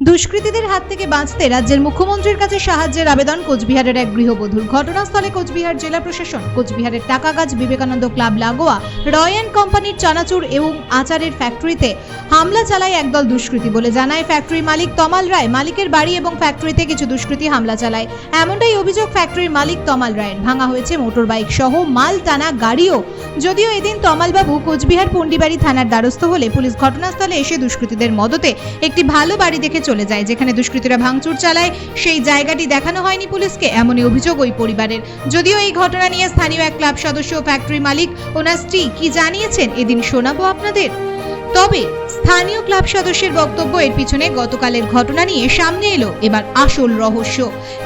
দুষ্কৃতীদের হাত থেকে বাঁচতে রাজ্যের মুখ্যমন্ত্রীর কাছে সাহায্যের আবেদন কোচবিহারের এক গৃহবধূর ঘটনাস্থলে কোচবিহার জেলা প্রশাসন, কোচবিহারের টাকাগাছ বিবেকানন্দ ক্লাব লাগোয়া, রয় অ্যান্ড কোম্পানির চানাচুর এবং আচারের ফ্যাক্টরিতে হামলা চালায় একদল দুষ্কৃতী বলে জানায় ফ্যাক্টরি মালিক তমাল রায়। মালিকের বাড়ি এবং ফ্যাক্টরিতে কিছু দুষ্কৃতী হামলা চালায়। এমনটাই অভিযোগ ফ্যাক্টরির মালিক তমাল রায়ের। ভাঙা হয়েছে মোটর বাইক সহ মাল, টানা, গাড়িও। যদিও এদিন তমালবাবু কোচবিহার পন্ডিবাড়ি থানার দ্বারস্থ হলে পুলিশ ঘটনাস্থলে এসে দুষ্কৃতীদের মদতে একটি ভালো বাড়ি দেখে চলে যায়, যেখানে দুষ্কৃতীরা ভাঙচুর চালায়। সেই জায়গাটি দেখানো হয়নি পুলিশকে, এমনই অভিযোগ ওই পরিবারের। যদিও এই ঘটনা নিয়ে স্থানীয় এক ক্লাব সদস্য ফ্যাক্টরি মালিক, ওনার স্ত্রী কি জানিয়েছেন? এদিন শোনাবো আপনাদের। তবে স্থানীয় ক্লাব সদস্যের বক্তব্য এর পিছনে গতকালের ঘটনা নিয়ে সামনে এলো এবার আসল রহস্য।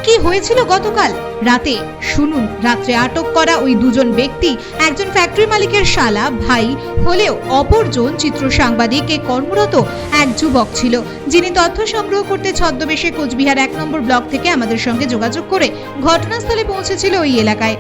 কি হয়েছিল গতকাল? রাতে, শুনুন, রাত্রে আটক করা ওই দুজন ব্যক্তি একজন ফ্যাক্টরি মালিকের শালা, ভাই, হলেও অপরজন চিত্র সাংবাদিকে কর্মরত এক যুবক ছিল, যিনি তথ্য সংগ্রহ করতে ছদ্মবেশে কোচবিহার এক নম্বর ব্লক থেকে আমাদের সঙ্গে যোগাযোগ করে ঘটনাস্থলে পৌঁছেছিল ওই এলাকায়।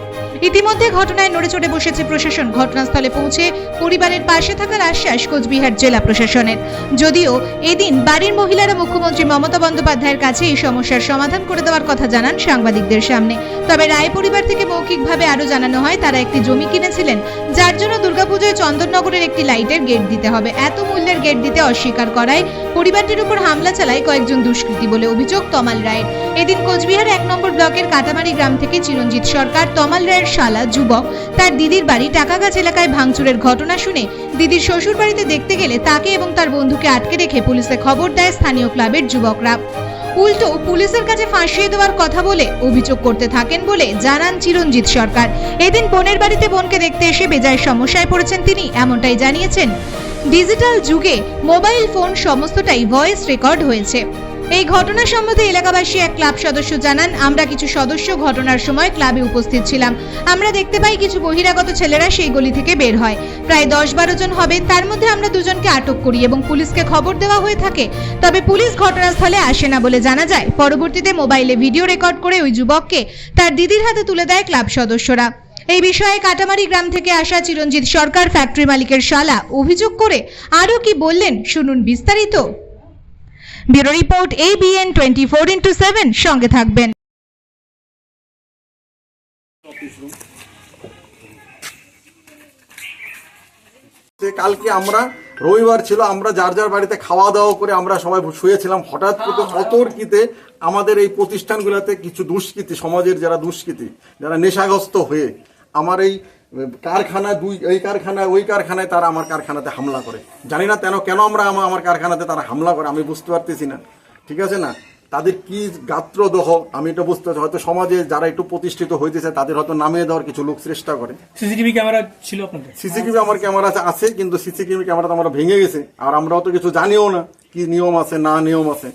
ইতিমধ্যে ঘটনায় নড়েচড়ে বসেছে প্রশাসন। ঘটনাস্থলে পৌঁছে পরিবারের পাশে থাকার আশ্বাস কোচবিহার জেলা প্রশাসনের। যদিও এদিন বাড়ির মহিলারা মুখ্যমন্ত্রী মমতা বন্দ্যোপাধ্যায়ের কাছে এই সমস্যার সমাধান করে দেওয়ার কথা জানান সাংবাদিকদের সামনে। তবে রায় পরিবার থেকে মৌখিকভাবে আরও জানানো হয়, তারা একটি জমি কিনেছিলেন, যার জন্য দুর্গাপুজোয় চন্দননগরের একটি লাইটের গেট দিতে হবে। এত মূল্যের গেট দিতে অস্বীকার করায় পরিবারটির উপর হামলা চালায় কয়েকজন দুষ্কৃতী বলে অভিযোগ তমাল রায়ের। এদিন কোচবিহার এক নম্বর ব্লকের কাটামারি গ্রাম থেকে চিরঞ্জিত সরকার তমাল রায়ের শালা যুবক। তার দিদির বাড়ি টাকাগাছ এলাকায় ভাঙচুরের ঘটনা শুনে দিদির শ্বশুর বাড়িতে দেখতে গেলে তাকে এবং তার বন্ধুকে আটকে রেখে পুলিশে খবর দেয় স্থানীয় ক্লাবের যুবকরা। উল্টো পুলিশের কাছে ফাঁসিয়ে দেওয়ার কথা বলে অভিযোগ করতে থাকেন বলে জানান চিরঞ্জিত সরকার। এদিন বোনের বাড়িতে বোনকে দেখতে এসে বেজায় সমস্যায় পড়েছেন তিনি, এমনটাই জানিয়েছেন। ডিজিটাল যুগে মোবাইল ফোন সমস্তটাই ভয়েস রেকর্ড হয়েছে। এই ঘটনা সম্বন্ধে এলাকাবাসী এক ক্লাব সদস্য জানান, আমরা কিছু সদস্য ঘটনার সময় ক্লাবে উপস্থিত ছিলাম। আমরা দেখতে পাই কিছু বহিরাগত ছেলেরা সেই গলি থেকে বের হয়। প্রায় দশ বারো জন হবে তার মধ্যে আমরা দুজনকে আটক করি এবং পুলিশকে খবর দেওয়া হয়ে থাকে। তবে পুলিশ ঘটনাস্থলে আসে না বলে জানা যায়। পরবর্তীতে মোবাইলে ভিডিও রেকর্ড করে ওই যুবককে তার দিদির হাতে তুলে দেয় ক্লাব সদস্যরা। এই বিষয়ে কাটামারি গ্রাম থেকে আসা চিরঞ্জিত সরকার ফ্যাক্টরি মালিকের শালা অভিযোগ করে আরও কি বললেন? শুনুন বিস্তারিত। Bureau report ABN twenty four into seven সঙ্গে থাকবেন। কালকে আমরা, রবিবার ছিল, আমরা যার যার বাড়িতে খাওয়া দাওয়া করে আমরা সবাই শুয়েছিলাম। হঠাৎ করে অতর্কিতে আমাদের এই প্রতিষ্ঠানগুলোতে কিছু দুষ্কৃতী, সমাজের যারা দুষ্কৃতী, যারা নেশাগ্রস্ত হয়ে আমার এই কারখানা দুই এই কারখানা ওই কারখানায় তারা আমার কারখানাতে হামলা করে। জানি না কেন কেন আমরা আমার আমার কারখানাতে তারা হামলা করে আমি বুঝতে পারতেছি না। ঠিক আছে না? তাদের কি গাত্রদহ? আমি এটা বুঝতে পারছি হয়তো সমাজে যারা একটু প্রতিষ্ঠিত হইতেছে তাদের হয়তো নামিয়ে দেওয়ার কিছু লোক চেষ্টা করে। সিসিটিভি ক্যামেরা ছিল আপনাদের? সিসিটিভি আমার ক্যামেরা আছে কিন্তু সিসিটিভি ক্যামেরা তো আমরা ভেঙে গেছে। আর আমরাও তো কিছু জানিও না কি নিয়ম আছে না নিয়ম আছে।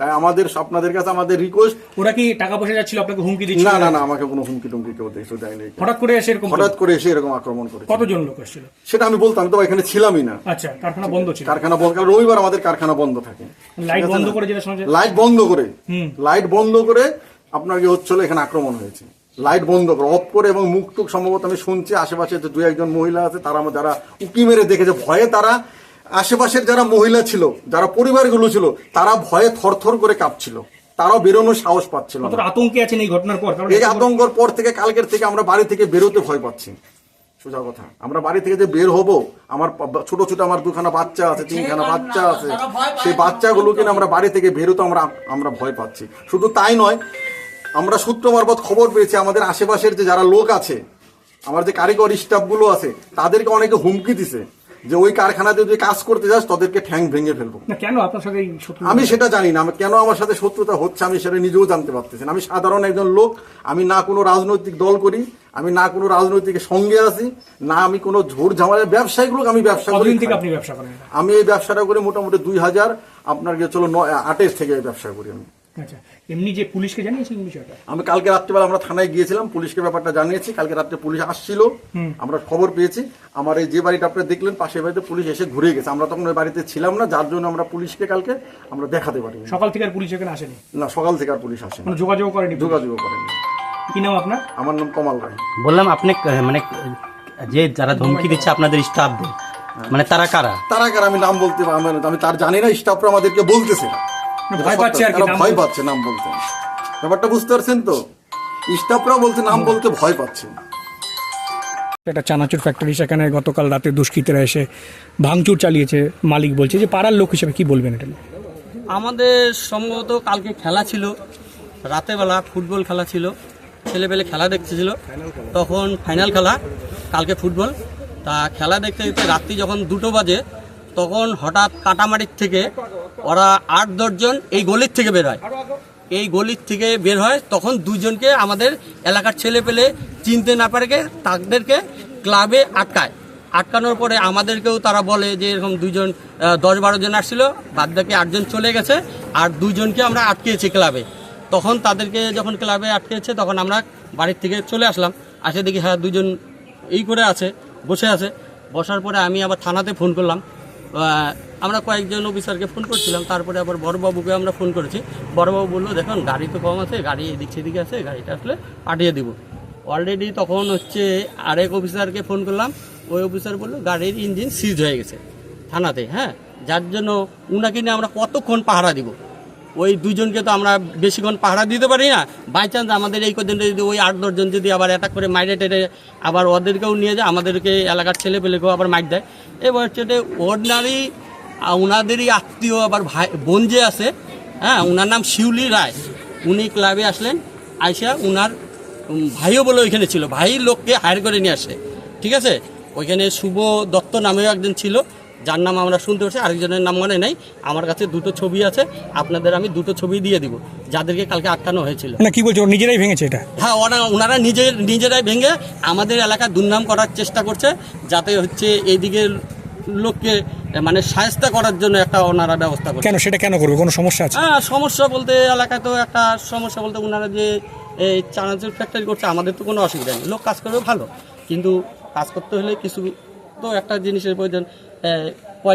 তাই আমাদের আপনাদের কাছে আমাদের রিকোয়েস্ট ওরা কি টাকা পয়সা যাচ্ছিল আপনাকে হুমকি দিচ্ছিল? না না না আমাকে কোনো হুমকি টুমকি কেউ দেখতে দেয়নি। হঠাৎ করে এসে এরকম হঠাৎ করে এসে এরকম আক্রমণ করে কতজন লোক এসেছিল সেটা আমি বলতাম তো এখানে ছিলামই না। আচ্ছা কারখানা বন্ধ ছিল। কারখানা বন্ধ কারণ রবিবার আমাদের কারখানা বন্ধ থাকে। লাইট বন্ধ করে যেটা শোনা লাইট বন্ধ করে। হুম। লাইট বন্ধ করে আপনার কি হচ্ছিল এখানে আক্রমণ হয়েছে। লাইট বন্ধ করে অফ করে এবং মুখ টুক সম্ভবত আমি শুনছি আশেপাশে যে দু একজন মহিলা আছে তারা যারা উকি মেরে দেখেছে ভয়ে তারা আশেপাশের যারা মহিলা ছিল যারা পরিবারগুলো ছিল তারা ভয়ে থরথর করে কাঁপছিল। তারাও বেরোনোর সাহস পাচ্ছিল। আতঙ্কে আছেন এই ঘটনার পর? এই আতঙ্কর পর থেকে কালকের থেকে আমরা বাড়ি থেকে বেরোতে ভয় পাচ্ছি। সোজা কথা। আমরা বাড়ি থেকে যে বের হব আমার ছোট ছোট আমার দুখানা বাচ্চা আছে তিনখানা বাচ্চা আছে সেই বাচ্চাগুলোকে নিয়ে আমরা বাড়ি থেকে বেরোতে আমরা আমরা ভয় পাচ্ছি। শুধু তাই নয় আমরা সূত্র মারফত খবর পেয়েছি আমাদের আশেপাশের যে যারা লোক আছে আমার যে কারিগর স্টাফগুলো আছে তাদেরকে অনেকে হুমকি দিছে। যে ওই কারখানাতে যদি কাজ করতে যাস তাদেরকে ঠ্যাং ভেঙে ফেলব। কেন আপনার সাথে আমি সেটা জানি না কেন আমার সাথে শত্রুতা হচ্ছে আমি সেটা নিজেও জানতে পারতেছি আমি সাধারণ একজন লোক আমি না কোনো রাজনৈতিক দল করি আমি না কোনো রাজনৈতিক সঙ্গে আছি না আমি কোনো ঝোর ঝামেলা ব্যবসায়ীগুলোকে আমি ব্যবসা করি আপনি ব্যবসা করেন আমি এই ব্যবসাটা করে মোটামুটি দুই হাজার আপনার গিয়ে চলো আটের থেকে এই ব্যবসা করি আমি। আচ্ছা এমনি যে পুলিশকে জানিয়েছেন বিষয়টা? আমি কালকে রাত্রিবেলা আমরা থানায় গিয়েছিলাম পুলিশকে ব্যাপারটা জানিয়েছি কালকে রাত্রে পুলিশ আসছিল আমরা খবর পেয়েছি। আমার এই যে বাড়িটা আপনি দেখলেন পাশের বাড়িতে পুলিশ এসে ঘুরে গেছে। আমরা তখন ওই বাড়িতে ছিলাম না যার জন্য আমরা পুলিশকে কালকে আমরা দেখাতে পারিনি। সকাল থেকে আর পুলিশ এখানে আসেনি? না সকাল থেকে আর পুলিশ আসেনি। যোগাযোগ করেনি? যোগাযোগ করেনি। কি নাম আপনার? আমার নাম কমাল রায়। বললাম আপনি মানে যে যারা ধমকি দিচ্ছে আপনাদের স্টাফদের মানে তারা কারা? তারা কারা আমি নাম বলতে আমি তার জানি না স্টাফরা আমাদেরকে বলতেছে না, ভয় পাচ্ছে আর কি, ভয় পাচ্ছে নাম বলতে। ব্যাপারটা বুঝতে পারছেন তো? স্টাফরাও বলছে নাম বলতে ভয় পাচ্ছে। একটা চানাচুর ফ্যাক্টরি সেখানে গতকাল রাতে দুষ্কৃতীরা এসে ভাঙচুর চালিয়েছে। মালিক বলছে যে পাড়ার লোক হিসেবে কি বলবেন এটা আমাদের সম্ভবত কালকে খেলা ছিল। রাতেবেলা ফুটবল খেলা ছিল। ছেলেপেলে খেলা দেখতেছিল তখন ফাইনাল খেলা কালকে ফুটবল। তা খেলা দেখতে দেখতে রাত্রি যখন দুটো বাজে তখন হঠাৎ কাটামারির থেকে ওরা আট দশজন এই গলির থেকে বের হয়। এই গলির থেকে বের হয়, তখন দুজনকে আমাদের এলাকার ছেলে পেলে চিনতে না পারে তাদেরকে ক্লাবে আটকায়। আটকানোর পরে আমাদেরকেও তারা বলে যে এরকম দুজন দশ, বারো জন আসছিল, বাদ বাকি আটজন চলে গেছে আর দুজনকে আমরা আটকেছি ক্লাবে। তখন তাদেরকে যখন ক্লাবে আটকেছে, তখন আমরা বাড়ির থেকে চলে আসলাম। আসে দেখি হ্যাঁ দুজন এই করে আছে, বসে আছে। বসার পরে আমি আবার থানাতে ফোন করলাম। আমরা কয়েকজন অফিসারকে ফোন করছিলাম, তারপরে আবার বড়বাবুকে আমরা ফোন করেছি। বড়বাবু বলল, দেখুন, গাড়ি তো কম আছে, গাড়ি এদিক সেদিকে আছে, গাড়িটা আসলে পাঠিয়ে দেবো। অলরেডি তখন হচ্ছে আরেক অফিসারকে ফোন করলাম। ওই অফিসার বলল, গাড়ির ইঞ্জিন সিজ হয়ে গেছে থানাতে হ্যাঁ? যার জন্য উনাকে নিয়ে আমরা কতক্ষণ পাহারা দিব? ওই দুজনকে তো আমরা বেশিক্ষণ পাহারা দিতে পারি না। বাই চান্স আমাদের এই কদিন যদি ওই আট দশজন যদি আবার অ্যাটাক করে মাইরে টেরে আবার ওদেরকেও নিয়ে যায়, আমাদেরকে এলাকার ছেলে পেলেকেও আবার মাইর দেয়। এবার হচ্ছে অর্ডিনারি ওনাদেরই আত্মীয় আবার ভাই, বোন যে আছে হ্যাঁ ওনার নাম শিউলি রায়। উনি ক্লাবে আসলেন, আইসা উনার ভাইও বলে ওইখানে ছিল। ভাই লোককে হায়ার করে নিয়ে আসে। ঠিক আছে? ওইখানে শুভ দত্ত নামেও একজন ছিল। যার নাম আমরা শুনতে পাচ্ছি আরেকজনের নাম মনে নেই। আমার কাছে দুটো ছবি আছে আপনাদের আমি দুটো ছবি দিয়ে দিব যাদেরকে কালকে আটকানো হয়েছিল। না কি বলছে নিজেরাই ভেঙেছে এটা? হ্যাঁ ওরা ওনারা নিজের নিজেরাই ভেঙে আমাদের এলাকা দুর্নাম করার চেষ্টা করছে যাতে হচ্ছে এইদিকে লোককে মানে সায়স্তা করার জন্য একটা ওনারা ব্যবস্থা করছে। কেন সেটা কেন করবে? কোনো সমস্যা আছে? হ্যাঁ সমস্যা বলতে এলাকায় তো একটা সমস্যা বলতে ওনারা যে এই চানাচুর ফ্যাক্টরি করছে আমাদের তো কোনো অসুবিধা নেই। লোক কাজ করবে ভালো কিন্তু কাজ করতে হলে কিছু তো একটা জিনিসের প্রয়োজন। পয়লা